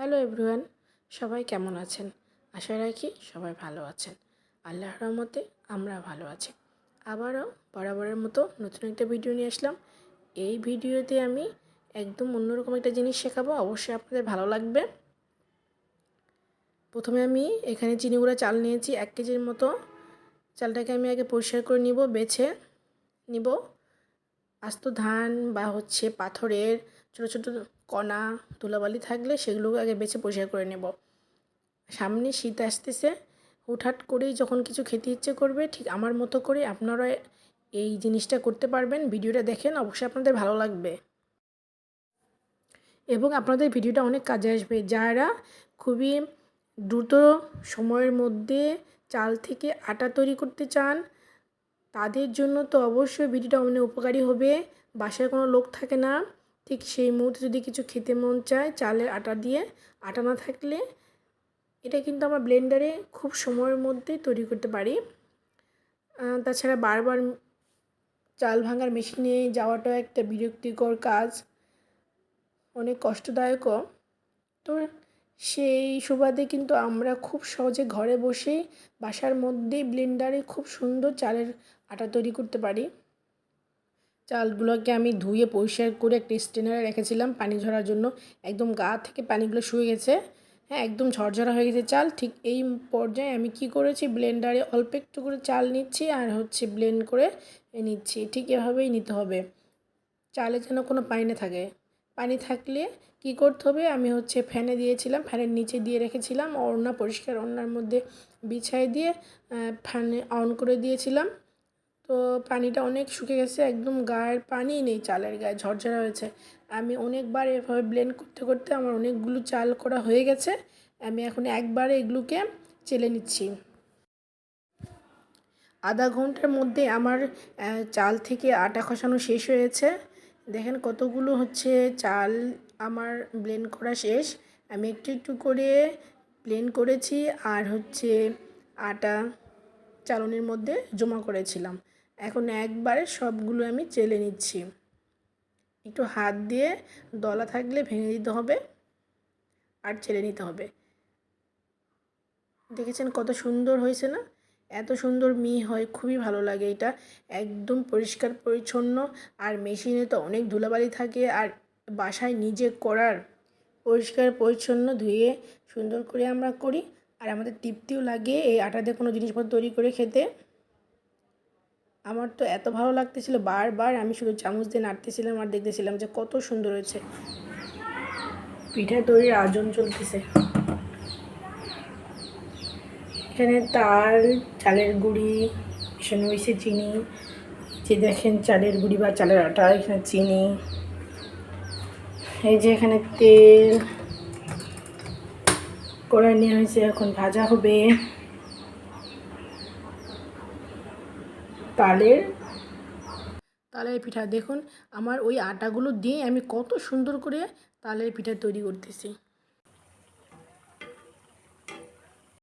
Hello everyone, সবাই কেমন আছেন? আশা রাখি সবাই ভালো আছেন। আল্লাহর রহমতে আমরা ভালো আছি। আবারও বরাবরের মতো নতুন একটা ভিডিও নিয়ে আসলাম। এই ভিডিওতে আমি একদম অন্যরকম একটা জিনিস শেখাবো, অবশ্যই আপনাদের ভালো লাগবে। প্রথমে আমি এখানে চিনি গুঁড়া চাল নিয়েছি, এক কেজির মতো। চালটাকে আমি আগে পরিষ্কার করে নিব, বেছে নিব। আস্ত ধান বা হচ্ছে পাথরের ছোটো ছোটো কণা, ধুলাবালি থাকলে সেগুলোকে আগে বেছে পরিষ্কার করে নেব। সামনে শীত আসতেছে, হুটহাট করেই যখন কিছু খেতে ইচ্ছে করবে, ঠিক আমার মতো করে আপনারা এই জিনিসটা করতে পারবেন। ভিডিওটা দেখেন, অবশ্যই আপনাদের ভালো লাগবে। এবং আপনাদের ভিডিওটা অনেক কাজে আসবে। যারা খুবই দ্রুত সময়ের মধ্যে চাল থেকে আটা তৈরি করতে চান, তাদের জন্য তো অবশ্যই ভিডিওটা অনেক উপকারী হবে। বাসায় কোনো লোক থাকে না। ঠিক সেই মুহূর্তে যদি কিছু খেতে মন চায়, চালের আটা দিয়ে, আটা না থাকলে এটা কিন্তু আমরা ব্লেন্ডারে খুব সময়ের মধ্যে তৈরি করতে পারি। তাছাড়া বারবার চাল ভাঙার মেশিনে যাওয়াটাও একটা বিরক্তিকর কাজ, অনেক কষ্টদায়কও। তো সেই সুবাদে কিন্তু আমরা খুব সহজে ঘরে বসেই বাসার মধ্যেই ব্লেন্ডারে খুব সুন্দর চালের আটা তৈরি করতে পারি। চালগুলোকে আমি ধুয়ে পরিষ্কার করে একটা স্টেনারে রেখেছিলাম পানি ঝরার জন্য। একদম গা থেকে পানিগুলো শুয়ে গেছে। হ্যাঁ একদম ঝরঝরা হয়ে গেছে চাল। ঠিক এই পর্যায়ে আমি কি করেছি ব্লেন্ডারে অল্প একটু করে চাল নিচ্ছি আর হচ্ছে ব্লেন্ড করে নিচ্ছি। ঠিক এভাবেই নিতে হবে। চালে যেন কোনো পানি না থাকে। পানি থাকলে কি করতে হবে, আমি হচ্ছে ফ্যানে দিয়েছিলাম, ফ্যানের নিচে দিয়ে রেখেছিলাম। ওড়না পরিষ্কার ওড়নার মধ্যে বিছাই দিয়ে ফ্যানে অন করে দিয়েছিলাম। তো পানিটা অনেক শুকে গেছে, একদম গায়ের পানি নেই চালের গায়ে, ঝরঝরা হয়েছে। আমি অনেকবার এভাবে ব্লেন্ড করতে করতে আমার অনেকগুলো চাল করা হয়ে গেছে, আমি এখন একবারে এগুলোকে চেলে নিচ্ছি। আধা ঘণ্টার মধ্যে আমার চাল থেকে আটা খসানো শেষ হয়েছে। দেখেন কতগুলো হচ্ছে চাল আমার ব্লেন্ড করা শেষ। আমি একটু একটু করে ব্লেন্ড করেছি আর হচ্ছে আটা চালনির মধ্যে জমা করেছিলাম। এখন একবারে সবগুলো আমি চেলে নিচ্ছি। একটু হাত দিয়ে দলা থাকলে ভেঙে দিতে হবে আর চেলে নিতে হবে। দেখেছেন কত সুন্দর হয়েছে না? এত সুন্দর মি হয়, খুবই ভালো লাগে এটা। একদম পরিষ্কার, পরিচ্ছন্ন আর মেশিনে তো অনেক ধুলাবালি থাকে আর বাসায় নিজে করার পরিষ্কার, পরিচ্ছন্ন ধুয়ে সুন্দর করে আমরা করি। আর আমাদের তৃপ্তিও লাগে এই আটা দিয়ে কোনো জিনিসপত্র তৈরি করে খেতে। আমার তো এত ভালো লাগতেছিল, বারবার আমি শুধু চামচ দিয়ে নাড়তেছিলাম আর দেখতেছিলাম যে কত সুন্দর হয়েছে। পিঠা তৈরির আয়োজন চলতেছে। এখানে তাল চালের গুঁড়ি, এখানে হয়েছে চিনি। যে দেখেন চালের গুঁড়ি বা চালের আটা, এখানে চিনি। এই যে এখানে তেল। কড়াই নেওয়া হয়েছে, এখন ভাজা হবে। তালের তালের পিঠা। দেখুন, আমার ওই আটাগুলো দিয়ে আমি কত সুন্দর করে তালের পিঠা তৈরি করতেছি।